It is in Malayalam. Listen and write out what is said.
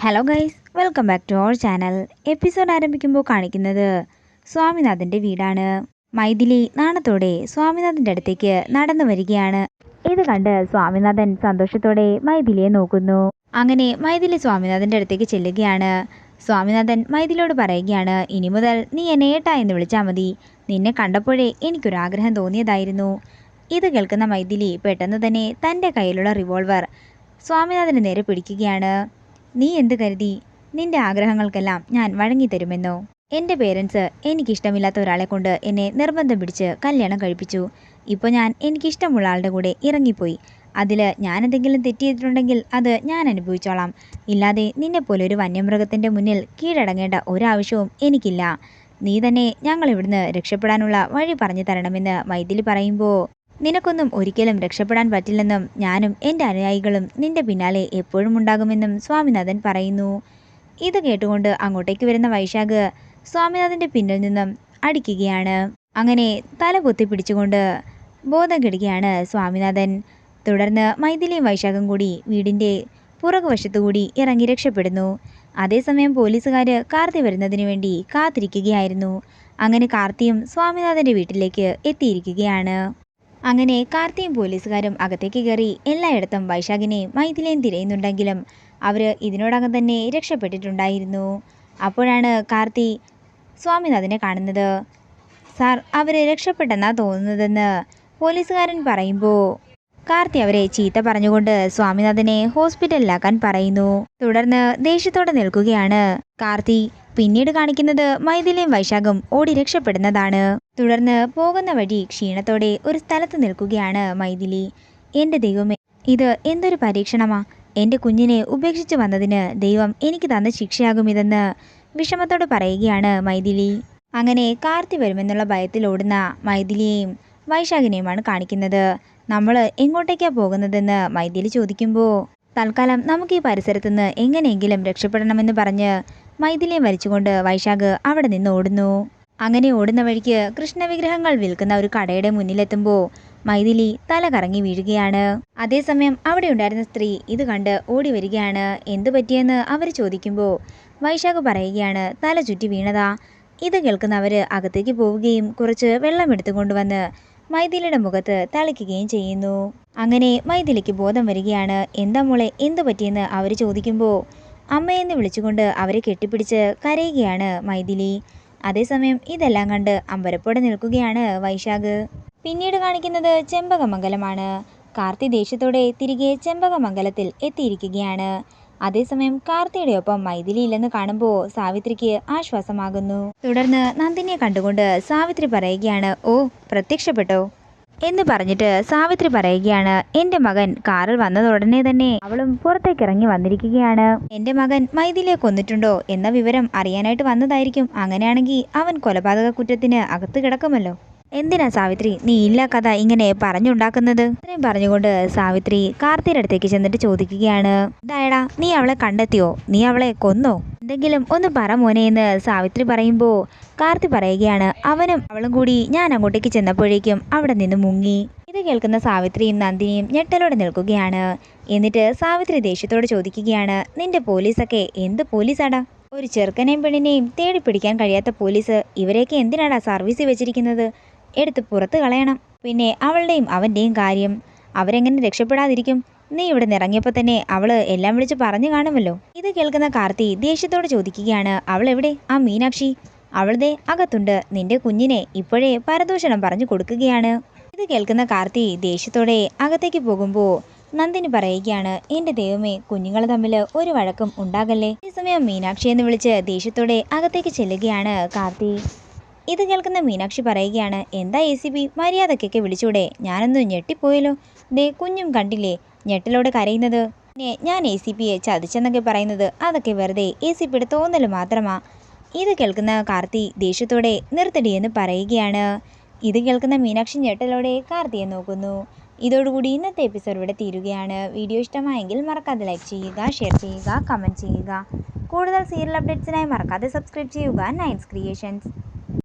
Hello guys welcome back to our channel episode ആരംഭിക്കുമ്പോൾ കാണിക്കുന്നത് സ്വാമിനാഥന്റെ വീടാണ്. മൈഥിലി നാണത്തോടെ സ്വാമിനാഥന്റെ അടുത്തേക്ക് നടന്നു വരികയാണ്. ഇത് കണ്ട് സ്വാമിനാഥൻ സന്തോഷത്തോടെ മൈഥിലിയെ നോക്കുന്നു. അങ്ങനെ മൈഥിലി സ്വാമിനാഥന്റെ അടുത്തേക്ക് ചെല്ലുകയാണ്. സ്വാമിനാഥൻ മൈഥിലിയോട് പറയുകയാണ് ഇനി മുതൽ നീ എന്നെ ഏട്ടാ എന്ന് വിളിച്ചാൽ മതി. നിന്നെ കണ്ടപ്പോഴേ എനിക്കൊരാഗ്രഹം തോന്നിയതായിരുന്നു. ഇത് കേൾക്കുന്ന മൈഥിലി പെട്ടെന്ന് തന്നെ തന്റെ കയ്യിലുള്ള റിവോൾവർ സ്വാമിനാഥന് നേരെ പിടിക്കുകയാണ്. നീ എന്ത് കരുതി? നിന്റെ ആഗ്രഹങ്ങൾക്കെല്ലാം ഞാൻ വഴങ്ങിത്തരുമെന്നോ എന്റെ പേരൻസ് എനിക്കിഷ്ടമില്ലാത്ത ഒരാളെ കൊണ്ട് എന്നെ നിർബന്ധം പിടിച്ച് കല്യാണം കഴിപ്പിച്ചു. ഇപ്പോൾ ഞാൻ എനിക്കിഷ്ടമുള്ള ആളുടെ കൂടെ ഇറങ്ങിപ്പോയി. അതിൽ ഞാൻ എന്തെങ്കിലും തെറ്റിയിട്ടുണ്ടെങ്കിൽ അത് ഞാൻ അനുഭവിച്ചോളാം. ഇല്ലാതെ നിന്നെപ്പോലെ ഒരു വന്യമൃഗത്തിന്റെ മുന്നിൽ കീഴടങ്ങേണ്ട ഒരാവശ്യവും എനിക്കില്ല. നീ തന്നെ ഞങ്ങൾ ഇവിടുന്ന് രക്ഷപ്പെടാനുള്ള വഴി പറഞ്ഞു തരണമെന്ന് മൈഥിലി പറയുമ്പോൾ നിനക്കൊന്നും ഒരിക്കലും രക്ഷപ്പെടാൻ പറ്റില്ലെന്നും ഞാനും എന്റെ അനുയായികളും നിന്റെ പിന്നാലെ എപ്പോഴും ഉണ്ടാകുമെന്നും സ്വാമിനാഥൻ പറയുന്നു. ഇത് കേട്ടുകൊണ്ട് അങ്ങോട്ടേക്ക് വരുന്ന വൈശാഖ് സ്വാമിനാഥന്റെ പിന്നിൽ നിന്നും അടിക്കുകയാണ്. അങ്ങനെ തല കുത്തി പിടിച്ചുകൊണ്ട് ബോധം കെടുകയാണ് സ്വാമിനാഥൻ. തുടർന്ന് മൈഥിലിയും വൈശാഖും കൂടി വീടിന്റെ പുറകുവശത്തുകൂടി ഇറങ്ങി രക്ഷപ്പെടുന്നു. അതേസമയം പോലീസുകാർ കാർത്തി വരുന്നതിന് വേണ്ടി കാത്തിരിക്കുകയായിരുന്നു. അങ്ങനെ കാർത്തിയും സ്വാമിനാഥന്റെ വീട്ടിലേക്ക് എത്തിയിരിക്കുകയാണ്. അങ്ങനെ കാർത്തിയും പോലീസുകാരും അകത്തേക്ക് കയറി എല്ലായിടത്തും വൈശാഖിനെ മൈഥിലിയെയും തിരയുന്നുണ്ടെങ്കിലും അവർ ഇതിനോടകം തന്നെ രക്ഷപ്പെട്ടിട്ടുണ്ടായിരുന്നു. അപ്പോഴാണ് കാർത്തി സ്വാമിനാഥനെ കാണുന്നത്. സാർ അവർ രക്ഷപ്പെട്ടെന്നാണ് തോന്നുന്നതെന്ന് പോലീസുകാരൻ പറയുമ്പോൾ കാർത്തി അവരെ ചീത്ത പറഞ്ഞുകൊണ്ട് സ്വാമിനാഥനെ ഹോസ്പിറ്റലിലാക്കാൻ പറയുന്നു. തുടർന്ന് ദേഷ്യത്തോടെ നിൽക്കുകയാണ്. കാർത്തി പിന്നീട് കാണിക്കുന്നത് മൈഥിലിയും വൈശാഖും ഓടി രക്ഷപ്പെടുന്നതാണ്. തുടർന്ന് പോകുന്ന വഴി ക്ഷീണത്തോടെ ഒരു സ്ഥലത്ത് നിൽക്കുകയാണ് മൈഥിലി. എന്റെ ദൈവമേ ഇത് എന്തൊരു പരീക്ഷണമാ. എന്റെ കുഞ്ഞിനെ ഉപേക്ഷിച്ച് വന്നതിന് ദൈവം എനിക്ക് തന്ന ശിക്ഷയാകും ഇതെന്ന് വിഷമത്തോട് പറയുകയാണ് മൈഥിലി. അങ്ങനെ കാർത്തി വരുമെന്നുള്ള ഭയത്തിലോടുന്ന മൈഥിലിയെയും വൈശാഖിനെയുമാണ് കാണിക്കുന്നത്. നമ്മൾ എങ്ങോട്ടേക്കാണ് പോകുന്നതെന്ന് മൈഥിലി ചോദിക്കുമ്പോൾ തൽക്കാലം നമുക്ക് ഈ പരിസരത്തുനിന്ന് എങ്ങനെയെങ്കിലും രക്ഷപ്പെടണമെന്ന് പറഞ്ഞ് മൈഥിലിയെ വലിച്ചുകൊണ്ട് വൈശാഖ് അവിടെ നിന്ന് ഓടുന്നു. അങ്ങനെ ഓടുന്ന വഴിക്ക് കൃഷ്ണവിഗ്രഹങ്ങൾ വിൽക്കുന്ന ഒരു കടയുടെ മുന്നിലെത്തുമ്പോൾ മൈഥിലി തല കറങ്ങി വീഴുകയാണ്. അതേസമയം അവിടെ ഉണ്ടായിരുന്ന സ്ത്രീ ഇത് കണ്ട് ഓടി വരികയാണ്. എന്തു പറ്റിയെന്ന്? അവർ ചോദിക്കുമ്പോൾ വൈശാഖ് പറയുകയാണ് തല ചുറ്റി വീണതാ. ഇത് കേൾക്കുന്നവർ അകത്തേക്ക് പോവുകയും കുറച്ച് വെള്ളം എടുത്തുകൊണ്ടുവന്ന് മൈഥിലിയുടെ മുഖത്ത് തളിക്കുകയും ചെയ്യുന്നു. അങ്ങനെ മൈഥിലിക്ക് ബോധം വരികയാണ്. എന്താ മോളെ എന്തു പറ്റിയെന്ന് അവർ ചോദിക്കുമ്പോൾ അമ്മയെന്ന് വിളിച്ചുകൊണ്ട് അവരെ കെട്ടിപ്പിടിച്ച് കരയുകയാണ് മൈഥിലി. അതേസമയം ഇതെല്ലാം കണ്ട് അമ്പരപ്പോടെ നിൽക്കുകയാണ് വൈശാഖ്. പിന്നീട് കാണിക്കുന്നത് ചെമ്പകമംഗലമാണ്. കാർത്തി ദേഷ്യത്തോടെ തിരികെ ചെമ്പകമംഗലത്തിൽ എത്തിയിരിക്കുകയാണ്. അതേസമയം കാർത്തിയുടെ ഒപ്പം മൈഥിലി ഇല്ലെന്ന് കാണുമ്പോൾ സാവിത്രിക്ക് ആശ്വാസമാകുന്നു. തുടർന്ന് നന്ദിനിയെ കണ്ടുകൊണ്ട് സാവിത്രി പറയുകയാണ് ഓ പ്രത്യക്ഷപ്പെട്ടോ? എന്ന് പറഞ്ഞിട്ട് സാവിത്രി പറയുകയാണ് എന്റെ മകൻ കാറിൽ വന്നതുടനെ തന്നെ. അവളും പുറത്തേക്ക് ഇറങ്ങി വന്നിരിക്കുകയാണ്. എന്റെ മകൻ മൈഥിലിയെ കൊന്നിട്ടുണ്ടോ എന്ന വിവരം അറിയാനായിട്ട് വന്നതായിരിക്കും. അങ്ങനെയാണെങ്കിൽ അവൻ കൊലപാതക കുറ്റത്തിന് അകത്ത് കിടക്കുമല്ലോ. എന്തിനാ സാവിത്രി? നീ ഇല്ല കഥ ഇങ്ങനെ പറഞ്ഞുണ്ടാക്കുന്നത്? ഇത്രയും പറഞ്ഞുകൊണ്ട് സാവിത്രി കാർത്തിയുടെ അടുത്തേക്ക് ചെന്നിട്ട് ചോദിക്കുകയാണ്. ഇതായടാ നീ അവളെ കണ്ടെത്തിയോ? നീ അവളെ കൊന്നോ? എന്തെങ്കിലും ഒന്ന് പറ മോനെ എന്ന് സാവിത്രി പറയുമ്പോൾ കാർത്തി പറയുകയാണ്. അവനും അവളും കൂടി ഞാൻ അങ്ങോട്ടേക്ക് ചെന്നപ്പോഴേക്കും അവിടെ നിന്ന് മുങ്ങി. ഇത് കേൾക്കുന്ന സാവിത്രിയും നന്ദിനിയും ഞെട്ടലോടെ നിൽക്കുകയാണ്. എന്നിട്ട് സാവിത്രി ദേഷ്യത്തോട് ചോദിക്കുകയാണ് നിന്റെ പോലീസൊക്കെ എന്ത് പോലീസാടാ? ഒരു ചെറുക്കനെയും പെണ്ണിനെയും തേടി പിടിക്കാൻ കഴിയാത്ത പോലീസ് ഇവരെയൊക്കെ എന്തിനാടാ സർവീസ് വെച്ചിരിക്കുന്നത്? എടുത്ത് പുറത്ത് കളയണം. പിന്നെ അവളുടെയും അവന്റെയും കാര്യം. അവരെങ്ങനെ രക്ഷപ്പെടാതിരിക്കും? നീ ഇവിടെ ഇറങ്ങിയപ്പോൾ തന്നെ അവൾ എല്ലാം വിളിച്ച് പറഞ്ഞു കാണുമല്ലോ. ഇത് കേൾക്കുന്ന കാർത്തി ദേഷ്യത്തോട് ചോദിക്കുകയാണ്. അവൾ എവിടെ? ആ മീനാക്ഷി. അവളുടെ അകത്തുണ്ട്. നിന്റെ കുഞ്ഞിനെ ഇപ്പോഴേ പരദൂഷണം പറഞ്ഞു കൊടുക്കുകയാണ്. ഇത് കേൾക്കുന്ന കാർത്തി ദേഷ്യത്തോടെ അകത്തേക്ക് പോകുമ്പോൾ നന്ദിനി പറയുകയാണ് എന്റെ ദൈവമേ കുഞ്ഞുങ്ങൾ തമ്മിൽ ഒരു വഴക്കും ഉണ്ടാകല്ലേ? ഈ സമയം മീനാക്ഷി എന്ന് വിളിച്ച് ദേഷ്യത്തോടെ അകത്തേക്ക് ചെല്ലുകയാണ് കാർത്തി. ഇത് കേൾക്കുന്ന മീനാക്ഷി പറയുകയാണ് എന്താ എ സി ബി? മര്യാദക്കൊക്കെ വിളിച്ചൂടെ. ഞാനൊന്ന് ഞെട്ടിപ്പോയല്ലോ. ദേ കുഞ്ഞും കണ്ടില്ലേ? ഞെട്ടലോടെ കരയുന്നത്. പിന്നെ ഞാൻ എ സി പിയെ ചതിച്ചെന്നൊക്കെ പറയുന്നത്. അതൊക്കെ വെറുതെ എ സി പിയുടെ തോന്നൽ മാത്രമാ. ഇത് കേൾക്കുന്ന കാർത്തി ദേഷ്യത്തോടെ നിർത്തടി എന്ന് പറയുകയാണ്. ഇത് കേൾക്കുന്ന മീനാക്ഷി ഞെട്ടലോടെ കാർത്തിയെ നോക്കുന്നു. ഇതോടുകൂടി ഇന്നത്തെ എപ്പിസോഡ് ഇവിടെ തീരുകയാണ്. വീഡിയോ ഇഷ്ടമായെങ്കിൽ മറക്കാതെ ലൈക്ക് ചെയ്യുക ഷെയർ ചെയ്യുക കമന്റ് ചെയ്യുക. കൂടുതൽ സീരിയൽ അപ്ഡേറ്റ്സിനായി മറക്കാതെ സബ്സ്ക്രൈബ് ചെയ്യുക. Nines Creations.